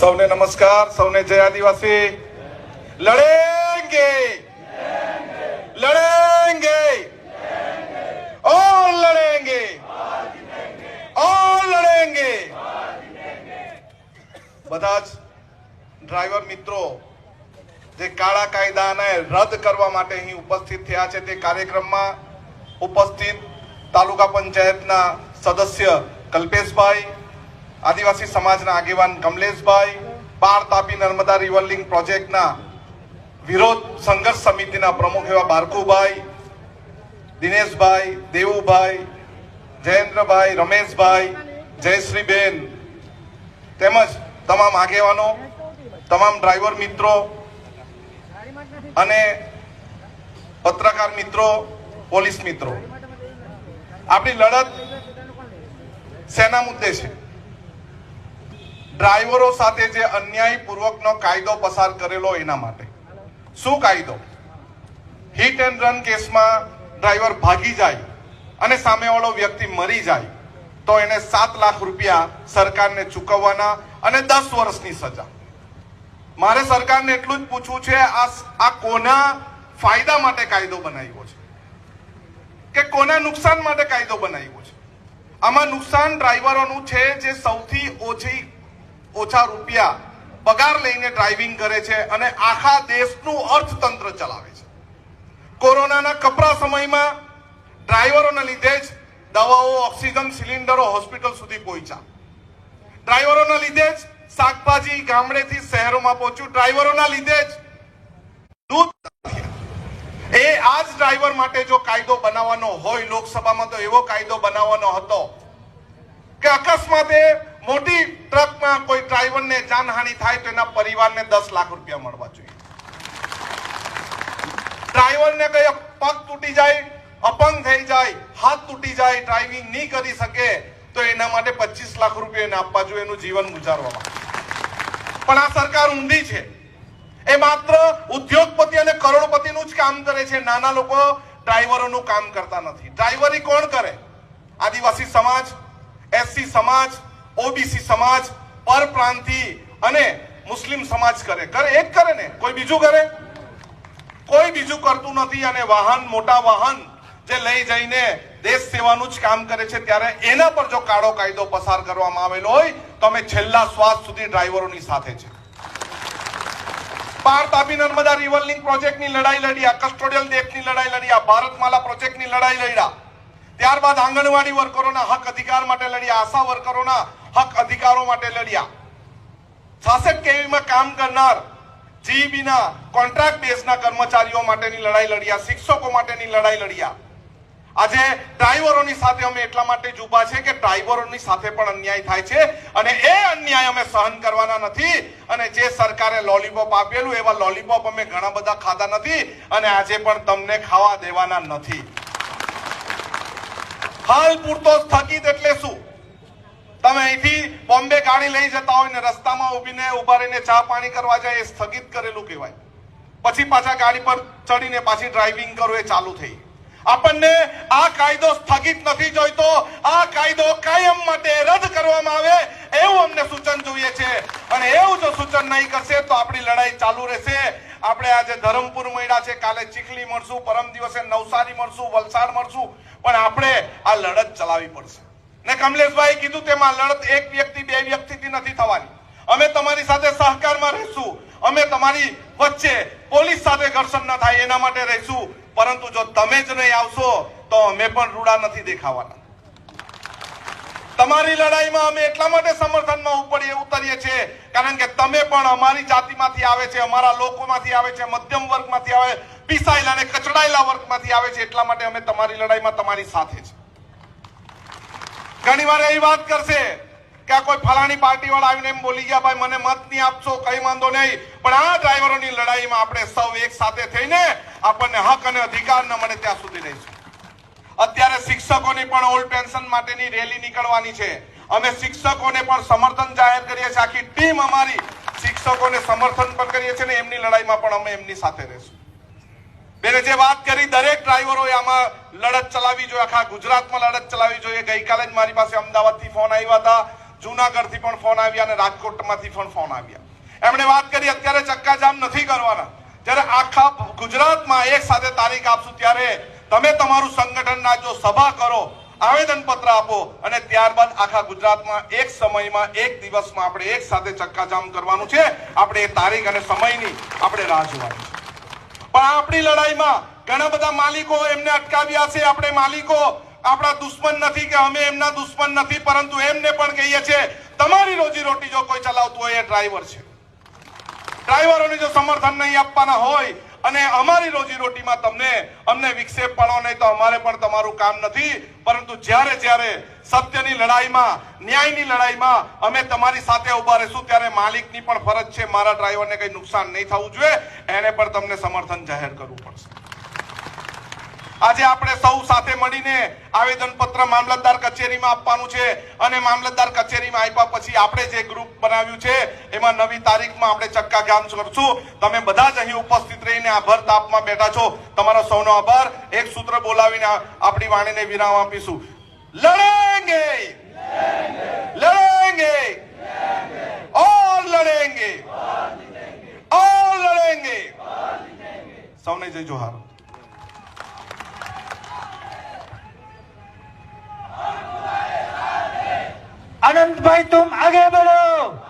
સૌને નમસ્કાર, સૌને જય આદિવાસી. લડેંગે. લડેંગે. ઓર લડેંગે. ઓર લડેંગે. બધા જ ડ્રાઈવર મિત્રો, જે કાળા કાયદાને રદ કરવા માટે અહીં ઉપસ્થિત થયા છે, તે કાર્યક્રમમાં ઉપસ્થિત તાલુકા પંચાયતના સદસ્ય કલ્પેશભાઈ આદિવાસી સમાજના આગેવાન કમલેશભાઈ બાર તાપી નર્મદા રિવર લિંક પ્રોજેક્ટના વિરોધ સંઘર્ષ સમિતિના પ્રમુખ એવા બારકુભાઈ, દિનેશભાઈ, દેવુભાઈ, જયેન્દ્રભાઈ, રમેશભાઈ, જયશ્રીબેન તેમજ તમામ આગેવાનો, તમામ ડ્રાઈવર મિત્રો અને પત્રકાર મિત્રો, પોલીસ મિત્રો. આપણી લડત સેના મુદ્દે છે. ડ્રાઈવરો સાથે જે અન્યાયપૂર્વકનો કાયદો પસાર કરેલો એના માટે. શું કાયદો? હિટ એન્ડ રન કેસમાં ડ્રાઈવર ભાગી જાય અને સામેવાળો વ્યક્તિ મરી જાય, તો એને સાત લાખ રૂપિયા સરકારને ચૂકવવાના અને દસ વર્ષની સજા. મારે સરકારને એટલું જ પૂછવું છે, આ આ કોના ફાયદા માટે કાયદો બનાવ્યો છે? કે કોના નુકસાન માટે કાયદો બનાવ્યો છે? આમાં નુકસાન ડ્રાઈવરોનું છે જે સૌથી ઓછી ઓછા રૂપિયા પગાર લઈને ડ્રાઇવિંગ કરે છે અને આખા દેશનું અર્થતંત્ર ચલાવે છે. કોરોનાના કપરા સમયમાં ડ્રાઈવરોના લીધે જ દવાઓ, ઓક્સિજન, સિલિન્ડરો હોસ્પિટલ સુધી પહોંચ્યા. ડ્રાઈવરોના લીધે જ શાકભાજી ગામડેથી શહેરોમાં પહોંચ્યું. ડ્રાઈવરોના લીધે જ દૂધ એ આ જ ડ્રાઈવર માટે જો કાયદો બનાવવાનો હોય, લોકસભામાં તો એવો કાયદો બનાવવાનો હતો કે અકસ્માતે મોટી ટ્રકમાં કોઈ ડ્રાઈવરને જાનહાનિ થાય તો એના પરિવારને દસ લાખ રૂપિયા મળવા જોઈએ. ડ્રાઈવરને કઈ પગ તૂટી જાય, અપંગ થઈ જાય, હાથ તૂટી જાય, ડ્રાઇવિંગ નહીં કરી શકે, તો એના માટે પચીસ લાખ રૂપિયા એને આપવા જોઈએ, એનું જીવન ગુજારવામાં પણ આ સરકાર ઊંધી છે. એ માત્ર ઉદ્યોગપતિ અને કરોડપતિનું જ કામ કરે છે. નાના લોકો ડ્રાઈવરોનું કામ કરતા નથી. ડ્રાઈવરી કોણ કરે? આદિવાસી સમાજ, એસસી સમાજ ઓબીસી સમાજ પરપ્રાંતિ અને મુસ્લિમ સમાજ કરે. કરે, એક કરે ને, કોઈ બીજું કરે? કોઈ બીજું કરતું નથી અને વાહન, મોટા વાહન જે લઈ જઈને દેશ સેવાનું જ કામ કરે છે, ત્યારે એના પર જો કાળો કાયદો પસાર કરવામાં આવેલો હોય, તો અમે છેલ્લા શ્વાસ સુધી ડ્રાઈવરોની સાથે છે. પાર તાપી નર્મદા રિવર લિંક પ્રોજેક્ટની લડાઈ લડ્યા કસ્ટોડિયલ ડેકની લડાઈ લડ્યા ભારતમાલા પ્રોજેક્ટની લડાઈ લડ્યા. ત્યારબાદ આંગણવાડી વર્કરોના હક અધિકાર માટે લડ્યા આશા વર્કરોના હક અધિકારો માટે લડ્યા. શાસક કેવીમાં કામ કરનાર જીબીના કોન્ટ્રાક્ટ બેઝના કર્મચારીઓ માટેની લડાઈ લડ્યા, શિક્ષકો માટેની લડાઈ લડ્યા. આજે ડ્રાઈવરોની સાથે અમે એટલા માટે જ ઊભા છે કે ડ્રાઈવરોની સાથે પણ અન્યાય થાય છે અને એ અન્યાય અમે સહન કરવાના નથી અને જે સરકારે લોલીપોપ આપેલું, એવા લોલીપોપ અમે ઘણા બધા ખાધા નથી અને આજે પણ તમને ખાવા દેવાના નથી. હાલ પૂરતો સ્થગિત એટલે શું? તમે અહીંથી બોમ્બે ગાડી લઈ જતા હોય ને રસ્તામાં ઊભીને ઊભા રહીને ચા પાણી કરવા જાય એ સ્થગિત કરેલું કહેવાય. પછી પાછા ગાડી પર ચડીને પાછી ડ્રાઇવિંગ કરો એ ચાલુ થઈ. આપણને આ કાયદો સ્થગિત નથી જોઈતો. આ કાયદો કાયમ માટે રદ કરવામાં આવે એવું અમને સૂચન જોઈએ છે. અને એવું જો સૂચન નહીં કરશે તો આપણી લડાઈ ચાલુ રહેશે. આપણે આજે ધરમપુર મળ્યા છે, કાલે ચીખલી મળશું, પરમ દિવસે નવસારી મળશું, વલસાડ મળશું, પણ આપણે આ લડત ચલાવવી પડશે. ને કમલેશભાઈ કીધું તેમાં લડત એક વ્યક્તિ, બે વ્યક્તિથી નથી થવાની. અમે તમારી સાથે સહકારમાં રહીશું. અમે તમારી વચ્ચે પોલીસ સાથે ઘર્ષણ ન થાય, એના માટે રહીશું. પરંતુ જો તમે જ નહીં આવશો, તો અમે પણ રૂડા નથી દેખાવાના. તમારી લડાઈમાં અમે એટલા માટે સમર્થનમાં ઉપડીએ, ઉતરીએ છીએ. કારણ કે તમે પણ અમારી જાતિમાંથી આવે છે, અમારા લોકોમાંથી આવે છે, મધ્યમ વર્ગમાંથી આવે, પીસાયેલા અને કચડાયેલા વર્ગમાંથી આવે છે, એટલા માટે અમે તમારી લડાઈમાં તમારી સાથે છે ઘણી વાર એવી વાત કરશે કે આ કોઈ ફલાણી પાર્ટી વાળા આવીને એમ બોલી ગયા, ભાઈ, મને મત નહીં આપશો, કઈ વાંધો નહીં, પણ આ ડ્રાઈવરોની લડાઈમાં આપણે સૌ એક સાથે થઈને આપણને હક અને અધિકાર ન મળે ત્યાં સુધી રહીશું. અત્યારે શિક્ષકોની પણ ઓલ્ડ પેન્શન માટેની રેલી નીકળવાની છે. અમે શિક્ષકોને પણ સમર્થન જાહેર કરીએ છીએ. આખી ટીમ અમારી શિક્ષકોને સમર્થન પણ કરીએ છીએ ને એમની લડાઈમાં પણ અમે એમની સાથે રહીશું. બેને જે વાત કરી, દરેક ડ્રાઈવરોએ આમાં લડત ચલાવી જોઈએ. આખા ગુજરાતમાં લડત ચલાવી જોઈએ. ગઈકાલે જ મારી પાસે અમદાવાદથી ફોન આવ્યા હતા. જુનાગઢથી પણ ફોન આવ્યા અને રાજકોટમાંથી પણ ફોન આવ્યા. એમણે વાત કરી, અત્યારે ચક્કાજામ નથી કરવાના. જ્યારે આખા ગુજરાતમાં એક સાથે તારીખ આપશું, ત્યારે તમે તમારું સંગઠનના જો સભા કરો આવેદન પત્ર આપો અને ત્યારબાદ આખા ગુજરાતમાં એક સમયમાં, એક દિવસમાં આપણે એક સાથે ચક્કાજામ કરવાનું છે. આપણે એ તારીખ અને સમયની આપણે રાહ જોવાની છે. પણ આપણી લડાઈમાં ઘણા બધા માલિકો એમને અટકાવ્યા છે. આપણે માલિકો આપણા દુશ્મન નથી કે અમે એમના દુશ્મન નથી, પરંતુ એમને પણ કહીએ છીએ તમારી રોજી રોટી જો કોઈ ચલાવતું હોય એ ડ્રાઈવર છે. ડ્રાઈવરોને જો સમર્થન નહીં આપવાના હોય અને અમારી રોજીરોટીમાં તમને અમને વિક્ષેપ પાડો નહીં તો અમારે પણ તમારું કામ નથી. પરંતુ જ્યારે જ્યારે સત્યની લડાઈમાં, ન્યાયની લડાઈમાં અમે તમારી સાથે ઊભા રહીશું, ત્યારે માલિકની પણ ફરજ છે મારા ડ્રાઈવરને કંઈ નુકસાન નહીં થવું જોઈએ. એને પણ તમને સમર્થન જાહેર કરવું પડશે. આજે આપણે સૌ સાથે મળીને આવેદન પત્ર મામલતદાર કચેરીમાં આપવાનું છે અને મામલતદાર કચેરીમાં આપ્યા પછી આપણે જે ગ્રુપ બનાવ્યું છે, એમાં નવી તારીખમાં આપણે ચક્કા ગામ કરશું. તમે બધા જ અહીં ઉપસ્થિત રહીને આભાર તાપમાં બેઠા છો. તમારો સૌનો આભાર. એક સૂત્ર બોલાવીને આપણી વાણીને વિરામ આપીશું. લડેંગે! લડેંગે! ઓર લડેંગે! ઓર લડેંગે સૌને જય જોહાર. अनंत भाई तुम आगे बढ़ो